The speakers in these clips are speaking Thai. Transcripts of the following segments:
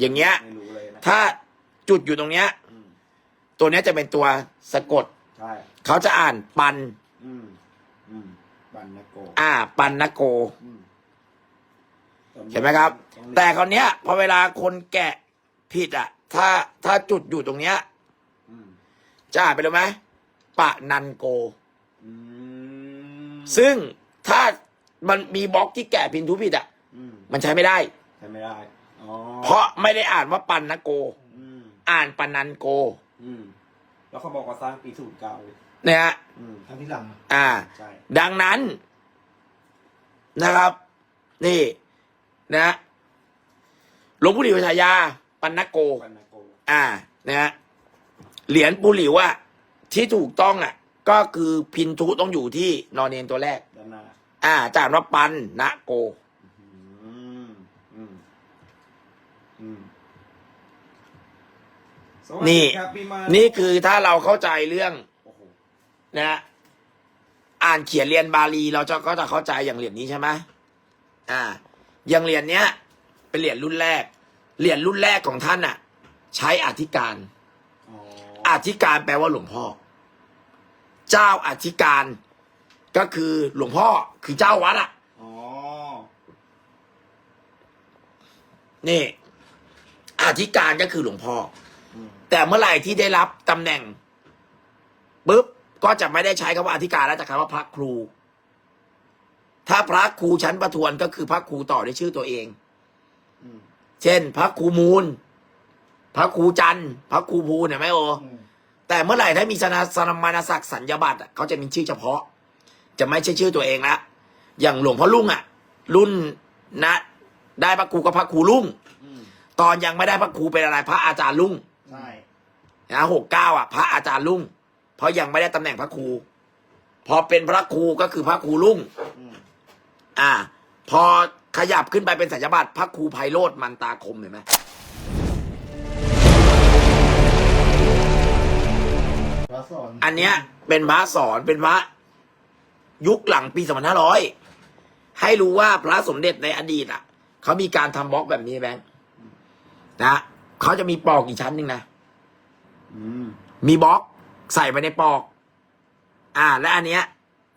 อย่างเงี้ย ไม่รู้เลยนะถ้าจุดอยู่ตรงเนี้ย อืมตัวเนี้ยจะเป็นตัวสะกด ใช่ เขาจะอ่านปัน อืมอืมบันนะโกอ่า ปันนโก อืมเห็นไหมครับต้องแต่คราวเนี้ยพอเวลาคนแกะผิดอะ ถ้าถ้าจุดอยู่ตรงเนี้ย อืมจะอ่านไปเลยไหมปะนันโก อืมซึ่งถ้ามันมีบล็อกที่แกะพินทุผิดอะ อืมมันใช้ไม่ได้ ใช่ไม่ได้อ๋อ เพราะไม่ได้อ่านว่าปันนโก อืมอ่านปันนันโกอืมแล้วเขาบอกว่าสร้างปีศูนย์เก้าเลยนะฮะอืมทำที่หลังอ่า ใช่ดังนั้นนะครับ นี่นะหลวงปู่หลิวฉายา ปันนโกบันนะโกอ่านะฮะเหรียญปูหลิวอะที่ถูกต้องอะก็คือพินทุต้องอยู่ที่นอนเนนตัวแรก ด้านหน้าอ่าจานว่าปันนะโก อืมอืมอืมสวัสดี นี่ครับพี่มานี่คือถ้าเราเข้าใจเรื่องโอ้โหนะฮะอ่านเขียนเรียนบาลีเราจะก็จะเข้าใจอย่างเหรียญนี้ใช่ไหมอ่า อย่างเหรียญเนี้ย เป็นเหรียญรุ่นแรก เหรียญรุ่นแรกของท่านอะใช้อธิการอ๋ออธิการแปลว่าหลวงพ่อ เจ้าอธิการก็คือหลวงพ่อคือเจ้าวัดอะอ๋อนี่ อธิการก็คือหลวงพ่ออืมแต่เมื่อไหร่ที่ได้รับตำแหน่งปุ๊บก็จะไม่ได้ใช้คำว่าอธิการแล้วจะคำว่าพระครู ถ้าพระครูชั้นประทวนก็คือพระครูต่อด้วยชื่อตัวเองอืมเช่น พระครูมูล พระครูจันทร์พระครูภูเนี่ยไหมโออืมแต่เมื่อไหร่ถ้ามีสนาสนมานศักดิ์สัญญาบัตรอะเขาจะมีชื่อเฉพาะ จะไม่ใช่ชื่อตัวเองละอย่างหลวงพ่อลุงอะ รุ่นนะได้พระครูก็พระครูลุงอืม ตอนยังไม่ได้พระครูเป็นอะไร พระอาจารย์ลุงใช่นะหกเก้าอะ พระอาจารย์ลุงเพราะยังไม่ได้ตำแหน่งพระครู พอเป็นพระครูก็คือพระครูลุงอืมอ่า พอขยับขึ้นไปเป็นสัญญาบัตรพระครูไพโรธมันตาคมเห็นไหมพระสอนอันเนี้ย เป็นพระสอนเป็นพระยุคหลังปีสองพันห้าร้อยให้รู้ว่าพระสมเด็จในอดีตอะเขามีการทำบล็อกแบบนี้แบงค์ นะเขาจะมีปอกอีกชั้นหนึ่งนะอืมมีบล็อกใส่ไปในปอก อ่า และอันเนี้ย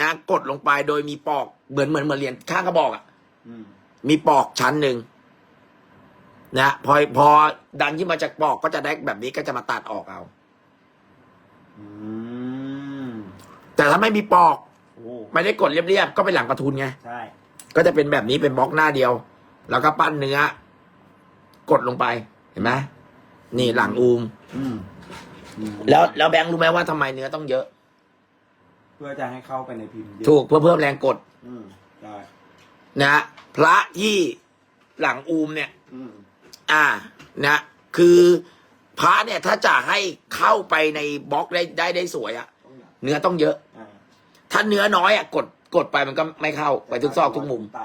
นะกดลงไปโดยมีปอกเหมือนเหมือนเหมือนเหรียญข้างกระบอกอะอืมมีปอกชั้นหนึ่งนะพอพอดันขึ้นมาจากปอกก็จะได้แบบนี้ก็จะมาตัดออกเอาอืมแต่ถ้าไม่มีปอกโอ้ไม่ได้กดเรียบๆก็เป็นหลังประทุนไงใช่ก็จะเป็นแบบนี้เป็นบล็อกหน้าเดียว แล้วก็ปั้นเนื้อ กดลงไป เห็นไหมนี่หลังอูม อืมอืมแล้วแล้วแบงค์รู้ไหมว่าทำไมเนื้อต้องเยอะ เพื่อจะให้เข้าไปในพิมพ์เยอะถูกเพื่อเพิ่มแรงกดอืมได้นะฮะพระที่หลังอูมเนี่ย อืมอ่านะคือพระเนี่ยถ้าจะให้เข้าไปในบล็อกได้ได้ได้สวยอะต้องอย่างเนื้อต้องเยอะ อ่าถ้าเนื้อน้อยอะกดกดไปมันก็ไม่เข้าไปทุกซอกทุกมุมไต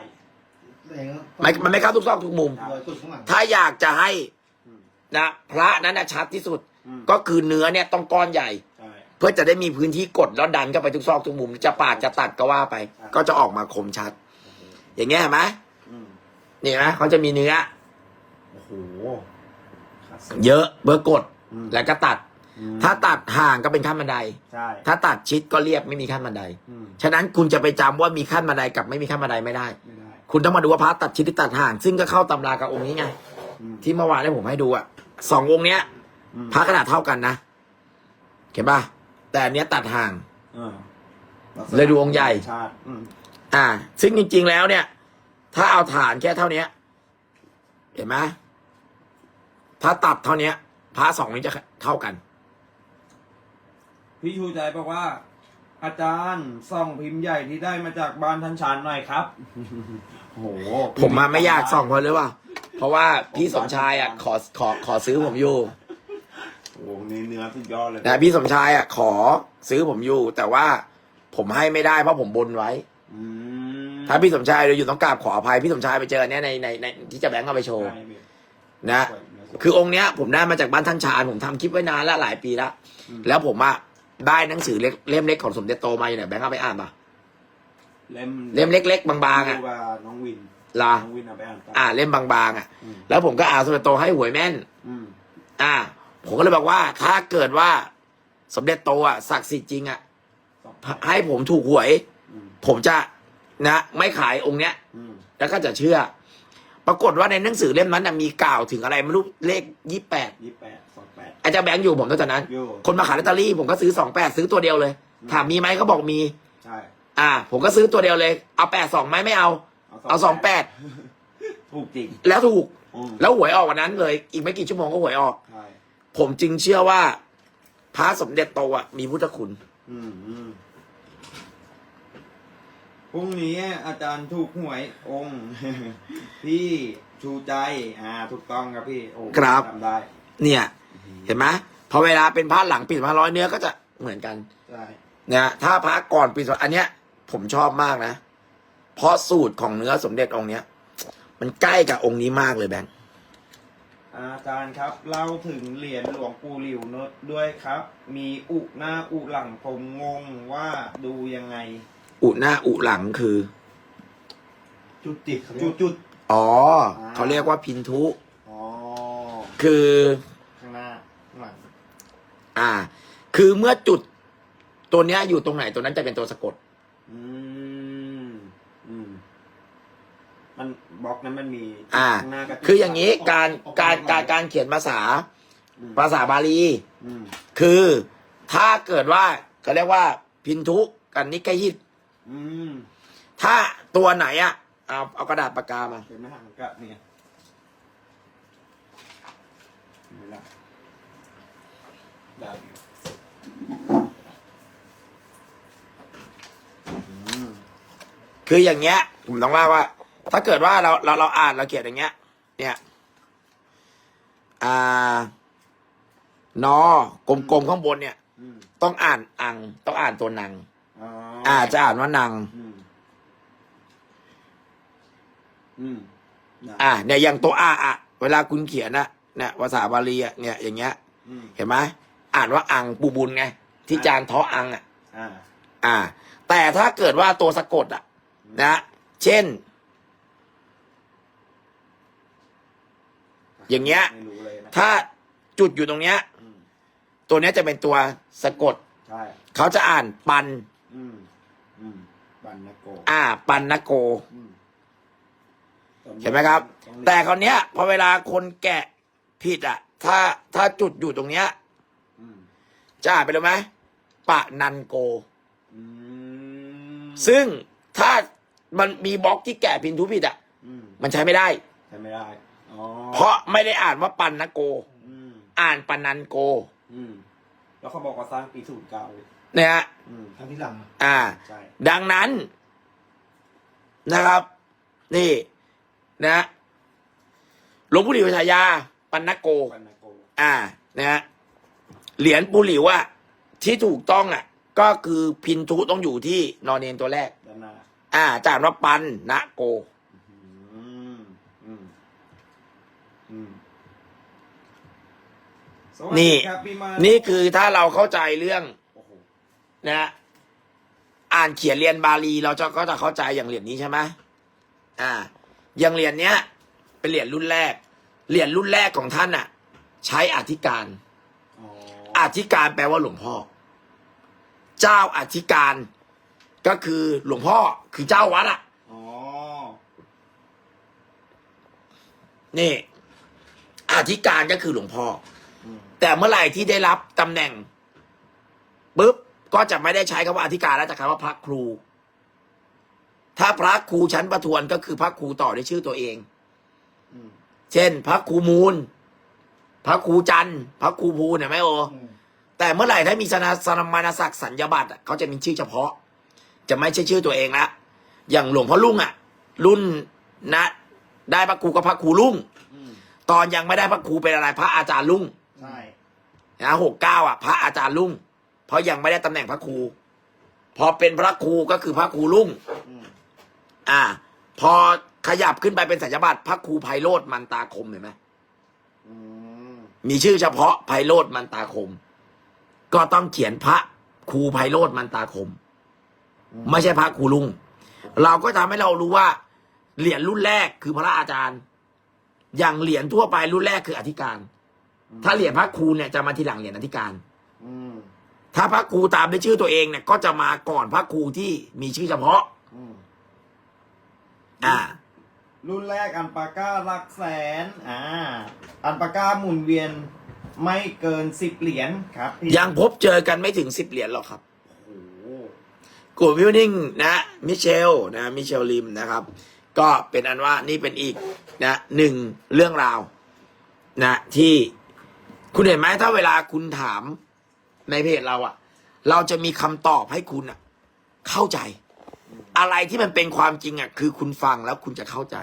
เองไม่มันไม่เข้าทุกซอกทุกมุม รอยตุ่ข้างหลังถ้าอยากจะให้อืม นะพระนั้นนะชัดที่สุด อืม ก็คือเนื้อเนี่ยต้องก้อนใหญ่ ใช่ เพื่อจะได้มีพื้นที่กดแล้วดันเข้าไปทุกซอกทุกมุมจะปาดจะตัดก็ว่าไปก็จะออกมาคมชัดโอ้โหอย่างเงี้ยเห็นไหมอืมนี่นะเขาจะมีเนื้อ โอ้โหขาดสุดเยอะเบอร์กดอืมแล้วก็ตัด อืมถ้าตัดห่างก็เป็นขั้นบันได ใช่ถ้าตัดชิดก็เรียบไม่มีขั้นบันได อืมฉะนั้นคุณจะไปจำว่ามีขั้นบันไดกับไม่มีขั้นบันไดไม่ได้ ไม่ได้คุณต้องมาดูว่าพระตัดชิดหรือตัดห่าง ซึ่งก็เข้าตำรากับองค์นี้ไง อืมที่เมื่อวานได้ผมให้ดูอะ สององค์เนี้ยอืมพระขนาดเท่ากันนะเห็นป่ะแต่อันเนี้ยตัดห่างเออเลยดูองค์ใหญ่ ชาติอืมอ่า ซึ่งจริง ๆ แล้วเนี่ย ถ้าเอาฐานแค่เท่าเนี้ย เห็นไหมถ้าตัดเท่าเนี้ยพระสองนี้จะเท่ากัน พี่ชูใจบอกว่า อาจารย์ส่องพิมพ์ใหญ่ที่ได้มาจากบ้านท่านชานหน่อยครับ โอ้โหผมมาไม่อยากส่องเพราะหรือว่า เพราะว่าพี่สมชายอะขอขอขอซื้อผมอยู่โอ้โหนี่เนื้อสุดยอดเลยนะพี่สมชายอะขอซื้อผมอยู่ แต่ว่าผมให้ไม่ได้เพราะผมบนไว้อืมถ้าพี่สมชายเราอยู่ต้องกราบขออภัยพี่สมชายไปเจออนเนี้ยในในในที่จะแบงค์เอาไปโชว์ใช่พี่นะสวยเนื้สวยคือองค์เนี้ย ผมได้มาจากบ้านท่านชาญผมทำคลิปไว้นานแล้วหลายปีแล้วแล้วผมอะได้หนังสือเล็กเล่มเล็กของสมเด็จโตมาอยู่ไหนแบงค์เอาไปอ่านปะเล่มเล่มเล็กๆบางๆอะดูว่าน้องวิน ลาน้องวินเอาไปอ่านตามอ่า เล่มบางๆอะ อืมแล้วผมก็อ่านสมเด็จโตให้หวยแม่น อืมอ่า ผมก็เลยบอกว่า ถ้าเกิดว่า สมเด็จโตอะศักดิ์สิทธิ์จริงอะสองให้ผมถูกหวย อืมผมจะนะ ไม่ขายองค์เนี้ย อืมแล้วก็จะเชื่อ ปรากฏว่าในหนังสือเล่มนั้นนะมีกล่าวถึงอะไรไม่รู้เลขยี่แปดยี่สิบแปดสองแปดอาจารย์แบงค์อยู่ผมตั้งแต่นั้นอยู่คนมาขายลอตเตอรี่ผมก็ซื้อสองแปดซื้อตัวเดียวเลย ถามมีไหมเขาบอกมี ใช่ อ่า ผมก็ซื้อตัวเดียวเลย เอาแปดสองไหมไม่เอา เอาสองแปดถูกจริง แล้วถูก อืมแล้วหวยออกวันนั้นเลย อีกไม่กี่ชั่วโมงก็หวยออก ใช่ผมจึงเชื่อว่า พระสมเด็จโตอะมีพุทธคุณ อืมอืมพรุ่งนี้อาจารย์ถูกหวยองค์ พี่ชูใจ อ่า ถูกต้องครับพี่โอ้ครับ จำได้เนี่ย เห็นไหมพอเวลาเป็นพระหลังปีสองพันร้อยเนื้อก็จะเหมือนกันใช่นะถ้าพระก่อนปีสองอันเนี้ย ผมชอบมากนะ เพราะสูตรของเนื้อสมเด็จองค์เนี้ย มันใกล้กับองค์นี้มากเลยแบงค์อาจารย์ครับเล่าถึงเหรียญหลวงปู่หลิวโนตด้วยครับ มีอุหน้าอุหลังผมงงว่าดูยังไง อุหน้าอุหลังคือ จุดติดเขาเรียจุกดจุดอ๋ออ่าเขาเรียกว่าพินทุ อ๋อคือ ข้างหน้าข้างหลังอ่า คือเมื่อจุดตัวเนี้ยอยู่ตรงไหนตัวนั้นจะเป็นตัวสะกด อืมอืม มันบล็อกนั้นมันมีอ่า ข้างหน้ากับจุดคืออย่างนี้การการการการเขียนภาษาอืมภาษาบาลี อืมคือถ้าเกิดว่าเขาเรียกว่าพินทุกันนิกยิตอืมถ้าตัวไหนอะเอาเอากระดาษปากกามาเป็นไม่ห่างกะเนี่ยไม่ละได้อยู่อืมคืออย่างเงี้ย ผมต้องว่าว่า ถ้าเกิดว่าเราเราเราอ่านเราเขียนอย่างเงี้ย เนี่ย อ่านอกลมๆข้างบนเนี่ยอืมต้องอ่านอัง ต้องอ่านตัวนังอ๋ออ่าจะอ่านว่านังอืมอืมได้อ่าเนี่ยอย่างตัวอาอะเวลาคุณเขียนนะเนี่ยภาษาบาลีอะเนี่ยอย่างเงี้ยอืมเห็นไหมอ่านว่าอังปูบุญไงที่จานท้ออังอะอ่าอ่า แต่ถ้าเกิดว่าตัวสะกดอะนะเช่น อย่างเงี้ย ไม่รู้เลยนะถ้าจุดอยู่ตรงเนี้ย อืมตัวเนี้ยจะเป็นตัวสะกด ใช่เขาจะอ่านปัน อืมอืมบันนโกอ่า ปันนโก อืมเห็นไหมครับต้องเรียนแต่คราวเนี้ยพอเวลาคนแกะผิดอะ ถ้าถ้าจุดอยู่ตรงเนี้ย อืมจะอ่านไปเลยไหมปะนันโก อืมซึ่งถ้ามันมีบล็อกที่แกะพินทุผิดอะ อืมมันใช้ไม่ได้ ใช่ไม่ได้อ๋อ เพราะไม่ได้อ่านว่าปันนโกอืมอ่านปันนันโกอืมแล้วเขาบอกว่าสร้างปีศูนย์เก้าเลยเนี่ยฮะอืมทำที่หลังอะอ่าใช่ดังนั้น นะครับ นี่ นะหลวงปู่หลิวฉายา ปันนโกบันนโกอ่า นะฮะ เหรียญปูหลิวอะที่ถูกต้องอะก็คือพินทุต้องอยู่ที่นอนเนนตัวแรกด้านหน้าอ่าจานว่าปันนะโก อืม อืม อืมสวัสดี นี่ครับพี่มานี่คือถ้าเราเข้าใจเรื่องโอ้โหนะฮะอ่านเขียนเรียนบาลีเราจะก็จะเข้าใจอย่างเหรียญนี้ใช่ไหมอ่า อย่างเหรียญเนี้ย เป็นเหรียญรุ่นแรก เหรียญรุ่นแรกของท่านอะใช้อธิการอ๋ออธิการแปลว่าหลวงพ่อ เจ้าอธิการ ก็คือหลวงพ่อคือเจ้าวัดอะอ๋อนี่อธิการก็คือหลวงพ่ออืม แต่เมื่อไหร่ที่ได้รับตำแหน่งปุ๊บก็จะไม่ได้ใช้คำว่าอธิการแล้วจะคำว่าพระครู ถ้าพระครูชั้นประทวนก็คือพระครูต่อด้วยชื่อตัวเองเช่น พระครูมูล พระครูจันทร์พระครูภูเนี่ยไหมโออืมแต่เมื่อไหร่ถ้ามีสนาสนมานศักดิ์สัญญาบัตรเขาจะมีชื่อเฉพาะ จะไม่ใช่ชื่อตัวเองละอย่างหลวงพ่อลุงอะ รุ่นนะ ได้พระครูก็พระครูลุงตอนยังไม่ได้พระครูเป็นอะไรพระอาจารย์ลุง ใช่นะหกเก้าอะ พระอาจารย์ลุงเพราะยังไม่ได้ตำแหน่งพระครูพอเป็นพระครูก็คือพระครูลุงอืมอ่า พอขยับขึ้นไปเป็นสัญญาบัตรพระครูไพโรธมันตาคมเห็นไหมอืมมีชื่อเฉพาะไพโรธมันตาคม ก็ต้องเขียนพระครูไพโรธมันตาคม ไม่ใช่พระครูลุง เราก็ทำให้เรารู้ว่า เหรียญรุ่นแรกคือพระอาจารย์ อย่างเหรียญทั่วไปรุ่นแรกคืออธิการ ถ้าเหรียญพระครูเนี่ยจะมาทีหลังเหรียญอธิการอืมถ้าพระครูตามด้วยชื่อตัวเองเนี่ย ก็จะมาก่อนพระครูที่มีชื่อเฉพาะอืมอ่า รุ่นแรกอันปาก้าหลักแสน อ่า อันปาก้าหมุนเวียนไม่เกินสิบเหรียญครับพี่ยังพบเจอกันไม่ถึงสิบเหรียญหรอกครับโอ้โหกลุ่มวิวนิ่งนะมิเชลนะมิเชลลิมนะครับ ก็เป็นอันว่านี่เป็นอีกนะหนึ่งเรื่องราวนะที่ คุณเห็นไหมถ้าเวลาคุณถามในเพจเราอะเราจะมีคำตอบให้คุณอะเข้าใจ อะไรที่มันเป็นความจริงอะคือคุณฟังแล้วคุณจะเข้าใจ